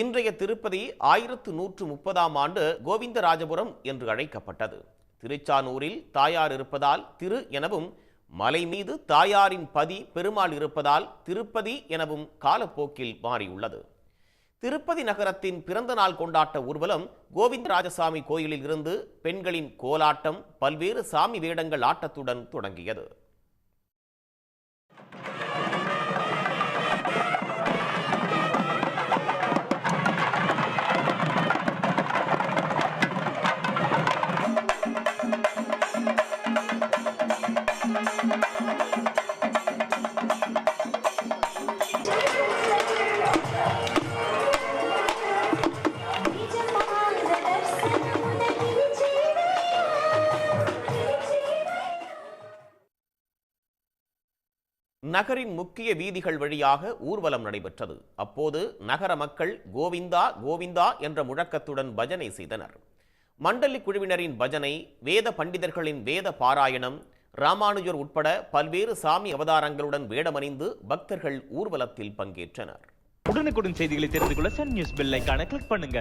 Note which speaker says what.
Speaker 1: இன்றைய திருப்பதி ஆயிரத்து நூற்று முப்பதாம் ஆண்டு கோவிந்தராஜபுரம் என்று அழைக்கப்பட்டது. திருச்சானூரில் தாயார் இருப்பதால் திரு எனவும் மலை மீது தாயாரின் பதி பெருமாள் இருப்பதால் திருப்பதி எனவும் காலப்போக்கில் மாறியுள்ளது. திருப்பதி நகரத்தின் பிறந்த நாள் கொண்டாட்ட ஊர்வலம் கோவிந்தராஜசாமி கோயிலில் இருந்து பெண்களின் கோலாட்டம் பல்வேறு சாமி வேடங்கள் ஆட்டத்துடன் தொடங்கியது. நகரின் முக்கிய வீதிகள் வழியாக ஊர்வலம் நடைபெற்றது. அப்போது நகர மக்கள் கோவிந்தா கோவிந்தா என்ற முழக்கத்துடன் பஜனை செய்தனர். மண்டலி குழுவினரின் பஜனை வேத பண்டிதர்களின் வேத பாராயணம் ராமானுஜர் உட்பட பல்வேறு சாமி அவதாரங்களுடன் வேடமணிந்து பக்தர்கள் ஊர்வலத்தில் பங்கேற்றனர்.
Speaker 2: உடனுக்குடன் செய்திகளை தெரிந்து கொள்ள சன் நியூஸ் பெல்லைக்கான கிளிக் பண்ணுங்க.